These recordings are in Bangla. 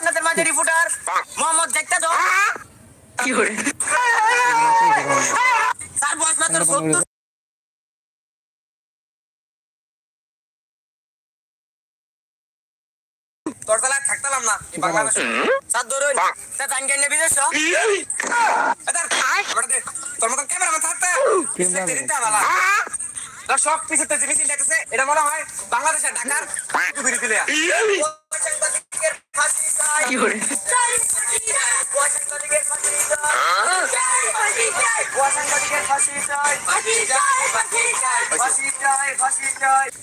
মাঝে রিপোর্টার মোহাম্মদ দেখতে দাও কি করে? স্যার বয়স মাত্র সত্তর থাকতাম না স্যার ধরুন তা তোর মতন থাকতে। দর্শক পিছনে যে মিছিল দেখতেছে এটা মনে হয় বাংলাদেশের ঢাকার টুপির দিলে কি করে?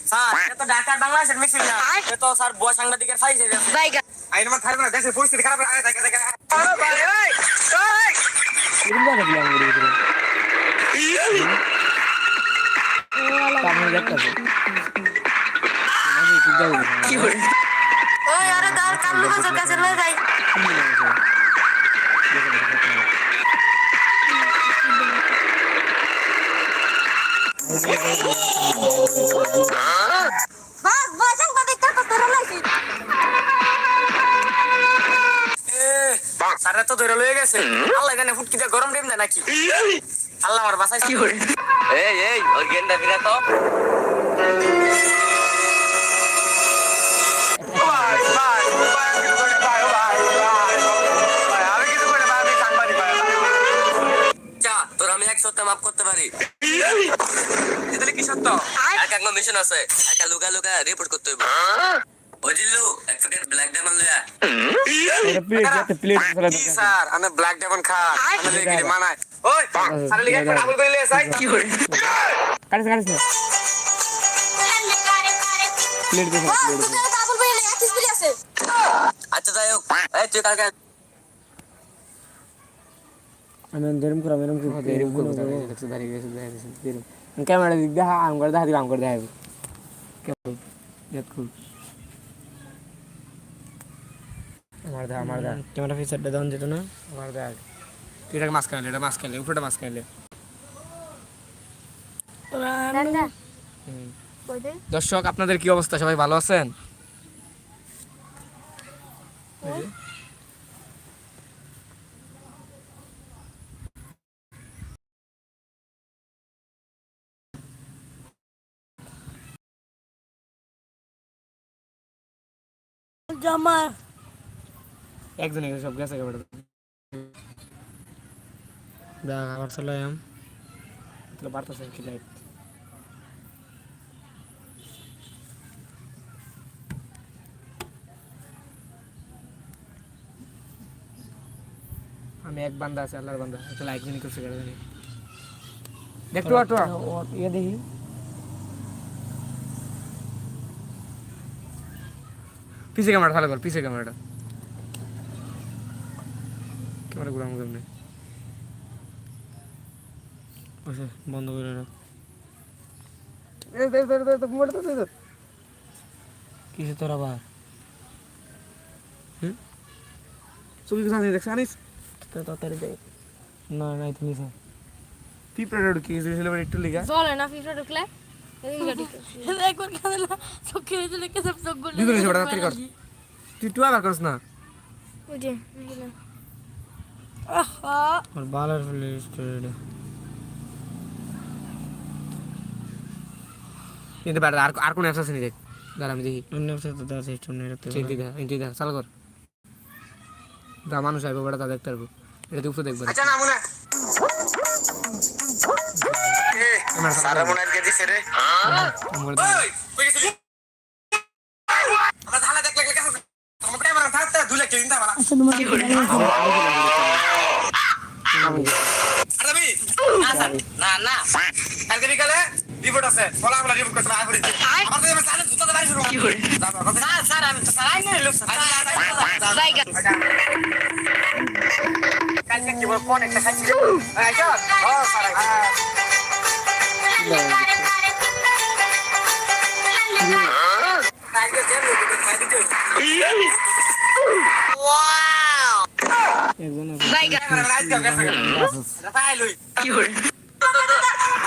স্যার এটা স্যার তো ধরে লয়ে গেছে। আল্লাহ এখানে ফুটকিতে গরম ডিম দেয় নাকি? আল্লাহ আমার বাসায় কি করে? এই এই ওই গেন্দা ফিরা তো। আমি এক সপ্তাহ মাফ করতে পারি। এগুলো কি সত্য? এক এক মিশন আছে। একটা লুকা লুকা রিপোর্ট করতে হইব ওই জিল্লু এক প্যাকেট ব্ল্যাক ডায়মন্ড লয়া কি স্যার আমি ব্ল্যাক ডায়মন্ড খা আমি মানায় ওই স্যার লিগে একটা ডাবল করে লিয়ে যাই কি করে বাস তুই ডাবল বইলে একিস বিলি আছে আচ্ছা যাই হোক। এই তুই কালকে আমি এরম করব এরম করব এরম করব দেখতে দাঁড়ি গেছে দেখা গেছে এরম ক্যামেরা দিক দেখা আম করে দেখা দিলাম করে দেখো আমার দা আমার ক্যামেরা ফিচারটা দাও যেত না। আমার তুই এটাকে মাছ এটা মাছ উপরেটা মাছ দর্শক আপনাদের কি অবস্থা? সবাই ভালো আছেন? জামা একজনে সব গেছে ক্যামেরা দেখ আবার চলে আম তো বার্তাছে কি লাইট আমি এক বান্দা আছে আল্লাহর বান্দা। একটা লাইক জানি করছে কেন জানি। দেখতো আটো ইয়ে দেখি। পিছে ক্যামেরা ভালো কর পিছে ক্যামেরাটা। ক্যামেরা ঘুরাম কেমনে বসে বন্ধ করে রাখ। কিসে তোর আবার? হুম? ছবি কোথা থেকে দেখছ আনিস? তাড়াতাড়ি যাই না নাই তুমি স্যার পিঁপড়াটা ঢুকে গেছিল একটু লিগা জলে না ফিশটা ঢুকলে? একবার কাঁদলা চোখে চলে কে চোখগুলো দুজনে সেটা তাড়াতাড়ি কর। তুই টু আবার করস না। ওই যে। বালার ফেলে স্টোরিটা কিন্তু ব্যাটা আর আর কোন অ্যাপস আছে নি দেখ দাঁড়া আমি দেখি অন্য অ্যাপস তো আছে স্টোর নেই রাখতে চিন্তি দেখ চিন্তি দেখ চাল কর দা মানুষ আইবো বেটা তা দেখতে পারব এটা তুই উপরে দেখবে আচ্ছা না মনে সারা মনে আজকে দিছে রে আমরা ধালা দেখলে লেখা আছে তোমার ক্যামেরা থাকতে দুলে কে দিন দাও কি করে আরে ভাই না স্যার না না কালকে বিকালে রিপোর্ট আছে বলা বলা রিপোর্ট করতে আগে করে আমার তো সারা জুতা বাড়ি শুরু কি করে স্যার স্যার আমি তো স্যার আইনে লোক স্যার বাইগা কালকে কি বল কোন একটা খাইছি এই চল ও স্যার কালকে যে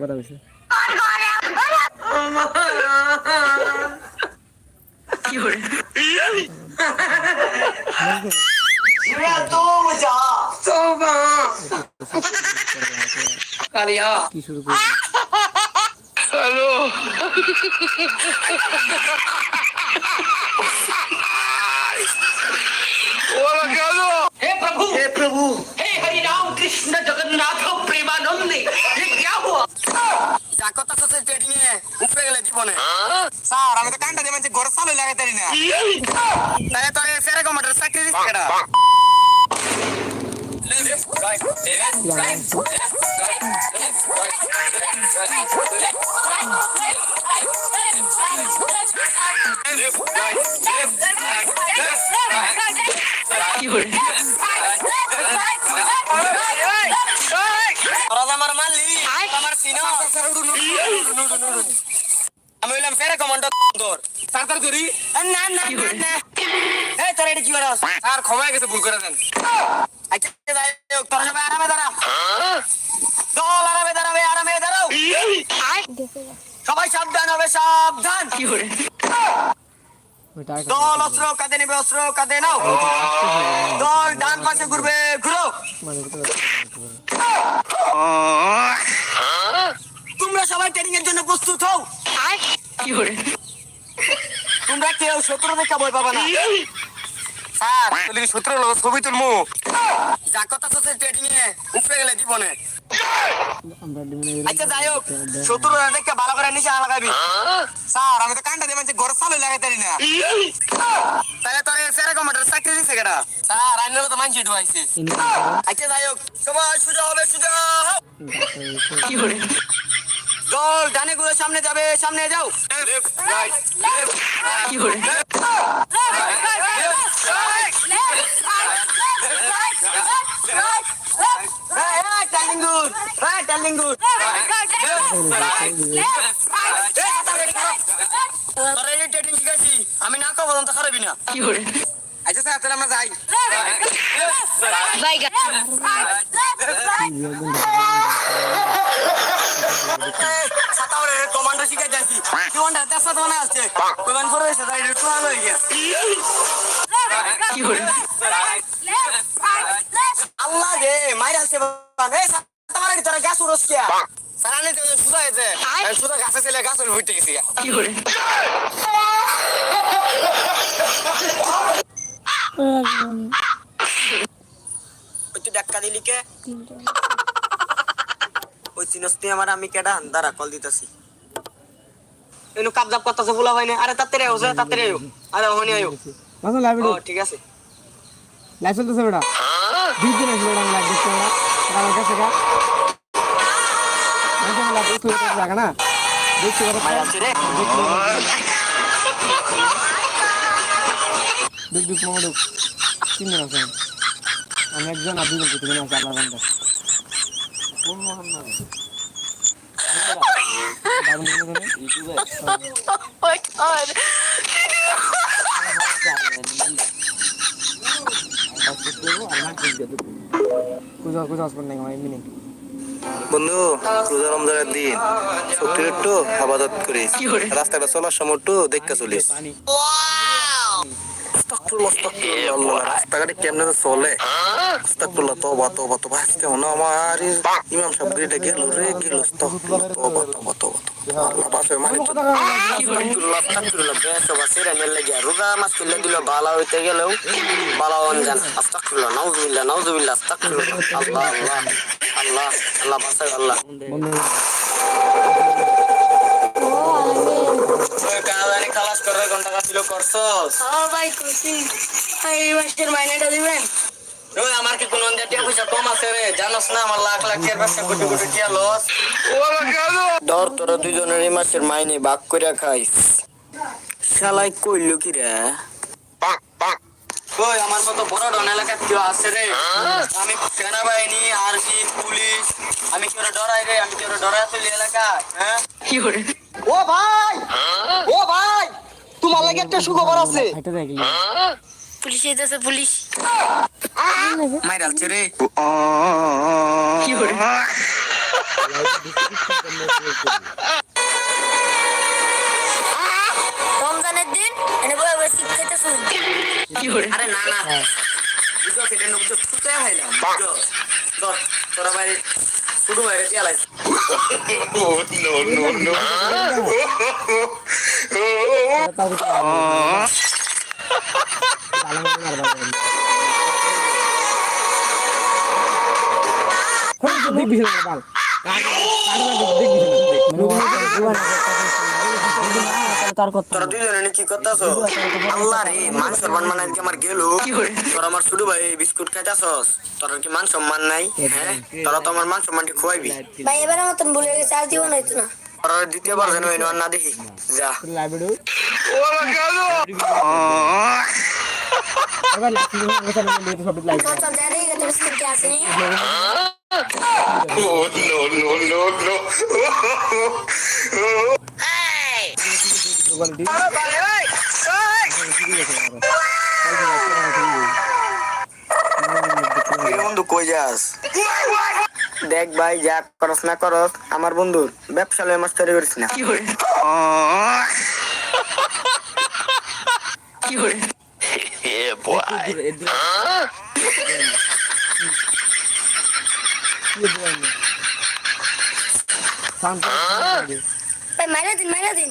কথা হয়েছে কি hore কি শুরু করলি हे তাহলে তোর কমান্ডার চাকরি দিচ্ছে কেডা? কি hore তোরা আমার মারলি আমার সিনা আমি বললাম ফেরে কমান্ডার তাড়াতাড়ি করি। না না না এই তোর এটা কি করে স্যার ক্ষমা গেছে ভুল করে দেন। আচ্ছা যাই হোক, তোরা সবাই আরামে দাঁড়া দল আরামে দাঁড়াবে আরামে দাঁড়াও। সবাই সাবধান হবে সাবধান। কি ওইটা দল অস্ত্র কাঁধে নেবে অস্ত্র কাঁধে নাও। দল ডান পাশে ঘুরবে ঘুরো। মানে তোমরা সবাই ট্রেনিং এর জন্য প্রস্তুত হও। কি hore তোমরা কেউ শত্রু দেখা বই পাবা না। স্যার কি শত্রু লোক? ছবি তুলমু। যা কথা তো ট্রেনিং এ উপরে গেলে জীবনে। আচ্ছা যাই হোক শত্রু দেখে ভালো করে নিচে লাগাবি। স্যার, আমি তো কান্টা দিয়ে মানে ঘর চালু লাগাই তারি না। তাহলে তোর কমান্ডার চাকরি দিছে কেডা? স্যার, আইনের তো মানছি ঢুকাইছে আচ্ছা যাই হোক সবাই সোজা হবে হও। কি hore দল ডানে গুলো সামনে যাবে সামনে যাও কি হ্যাঁ আমি না কব তো খারাপই না কি hore আচ্ছা স্যার তাহলে আমরা যাই কমান তাই একটু ভালো হয়ে আল্লাহ রে মাইর আসছে বাবা। এই সাতাওরে তোরা গাছ উড়স কিয়া? সারানে তো সুদা হয়েছে। সুদা গাছে ছেলে গাছ উঠে গেছি কি hore তুই ডাক্কা দিলি কে? ওই আমার আমি কেডা? দাঁড়া কল দিতেছি। এনু কাবজাব করতেছে ফুলা হয় না। আরে রে ওসে তাতে রে আরে ওখানে আয়ো। মাসা লাইভ ও ঠিক আছে। লাইভ চলতেছে বেটা। দুই দিন আছে বেটা লাইভ দেখতে এটা আমার কাছে গা আমার লাইভ দেখতে লাগা না। দেখতে মাই আছে রে। দুক দুক মামা দুক তিনজন আছে। আমি একজন আর দুজন তুমি আপনার বান্ধব কোন মোহন না my god. বন্ধু রোজা রমজানের দিন শক্তির একটু আবাদত করিস? রাস্তাটা চলার সময় একটু দেখতে চলিস। রাস্তাঘাটে কেমনে চলে। আস্তাগফিরুল্লাহ, তওবা, তওবা, তওবা, আজকে মনে আমার ইমাম সাহেব গেটে গেল রে গেল তওবা, তওবা, তওবা, তওবা। আল্লাহ বাঁচায় মানে। রোজা মাস করলে দিল বালা হইতে গেলেও বালা অনজান আস্তাগফিরুল্লাহ, নাউজুবিল্লাহ, নাউজুবিল্লাহ, আস্তাগফিরুল্লাহ। আল্লাহ আল্লাহ আল্লাহ আল্লাহ বাঁচায় আল্লাহ কানাদানি খালাস ঘণ্টা করছস ভাই করছি এই মাসের মাইনেটা দিবেন ওই আমার কি কোন টিয়া পয়সা কম আছে রে? জানোস না আমার লাখ লাখ টিয়ার ব্যবসা কোটি কোটি টিয়া লস। ধর তোরা দুজনের এই মাসের মাইনে ভাগ করে খাইস। শালাই কইল কি রে? ওই আমার মতো বড় ডন এলাকা কেউ আছে রে? আমি সেনাবাহিনী আর্মি পুলিশ আমি কেউ ডরাই রে? আমি কেউ ডরাই তুলি এলাকায় হ্যাঁ? ও ভাই! ও ভাই! তোমার লাগে একটা সুখবর আছে। দেখি পুলিশ এসেছে পুলিশ। মাইরাল রে। রমজানের দিন এনে বয়ে বয়ে শিখ খেতে শুরু। আরে না না। বুঝো সেটা না ফুটে হাইলাম বুঝো তোরা বাইরে শুরু হয়ে গেছে আলাই বাল তার কথা তোরা দুইজনে কি করতেছো? আল্লাহ রে মান সম্মান মানে আজকে আমার গেল? তোরা আমার ছোট ভাই বিস্কুট খাইতাছস? তোর কি মান সম্মান নাই? হ্যাঁ? তোরা তো আমার মান সম্মানকে খুয়াইবি। ভাই এবারে মতন বলে গেছে আর দিব না না। তোরা দ্বিতীয়বার যেন না দেখি। যা। এবার সব লাইভ বিস্কুট কে আসেনি কিরে বন্ধু কই যাস? দেখ ভাই যা করস না করস আমার বন্ধুর ব্যবসা লয় মাস্টারি করিস না। ভাই মাইরা দিন মাইরা দিন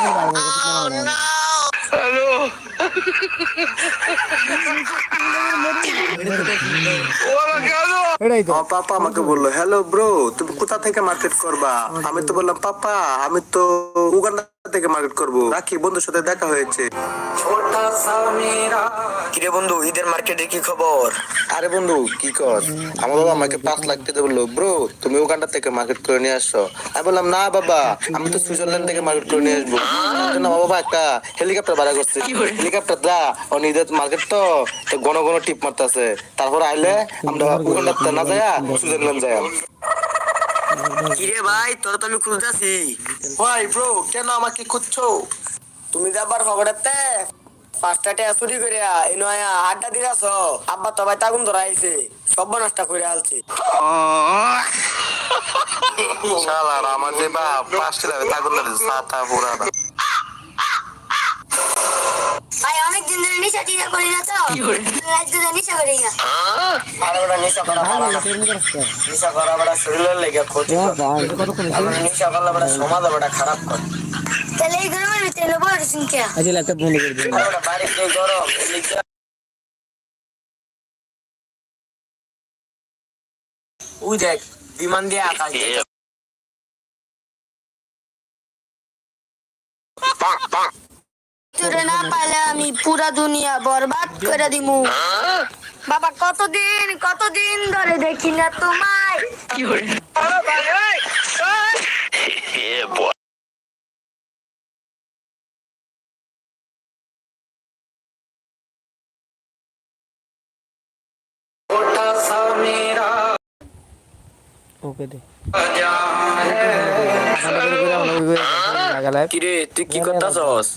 করে এটাই তো পাপা আমাকে বলল হ্যালো ব্রো তুমি কোথা থেকে মার্কেট করবা? আমি তো বললাম পাপা আমি তো উগান্ডা থেকে মার্কেট করব। রাখি বন্ধুর সাথে দেখা হয়েছে। কিরে বন্ধু ঈদের মার্কেটে কি খবর? আরে বন্ধু কি কর? আমার বাবা আমাকে পাঁচ লাখ টাকা বলল ব্রো তুমি উগান্ডা থেকে মার্কেট করে নিয়ে আসছো আমি বললাম না বাবা আমি তো সুইজারল্যান্ড থেকে মার্কেট করে নিয়ে আসব। জন্য আমার বাবা একটা হেলিকপ্টার ভাড়া করছে হেলিকপ্টার দা ও ঈদের মার্কেট তো ঘন ঘন টিপ মারতেছে। তারপর আইলে আমরা উগান্ডাতে না যায়া সুইজারল্যান্ড যাই কিরে ভাই তোর তো আমি খুঁজতেছি। ভাই ব্রো কেন আমাকে খুঁজছো? তুমি যাবার খবরেতে পাঁচটা টিয়া চুরি করে এই নয় আড্ডা দিরাছ আব্বা তো ভাই তাগুন ধরা আইছে। সব নষ্ট করে আলছে। শালার আমার যে বাপ পাঁচটি যাবে তাগুন ধরে সাতা পুরাটা ভাই অনেক দিন ধরে নিশা টিশা করি না তো। নিশা করি না। আর ওটা নেশা করা ভালো না। নেশা করা বড় শরীরের লেগে ক্ষতি করে। আর ওটা করলে বড় সমাজ বড় খারাপ করে। তাহলে এই গরমের ভিতরে নেব শুনকে আচ্ছা ল্যাপটপ বন্ধ করে দিন আর ওই দেখ বিমান দিয়ে আকাশ আমি পুরা দুনিয়া বরবাদ করে বাবা কতদিন কতদিন ধরে দেখি না তোমায় ওকে দে কিরে তুই কি করতাছস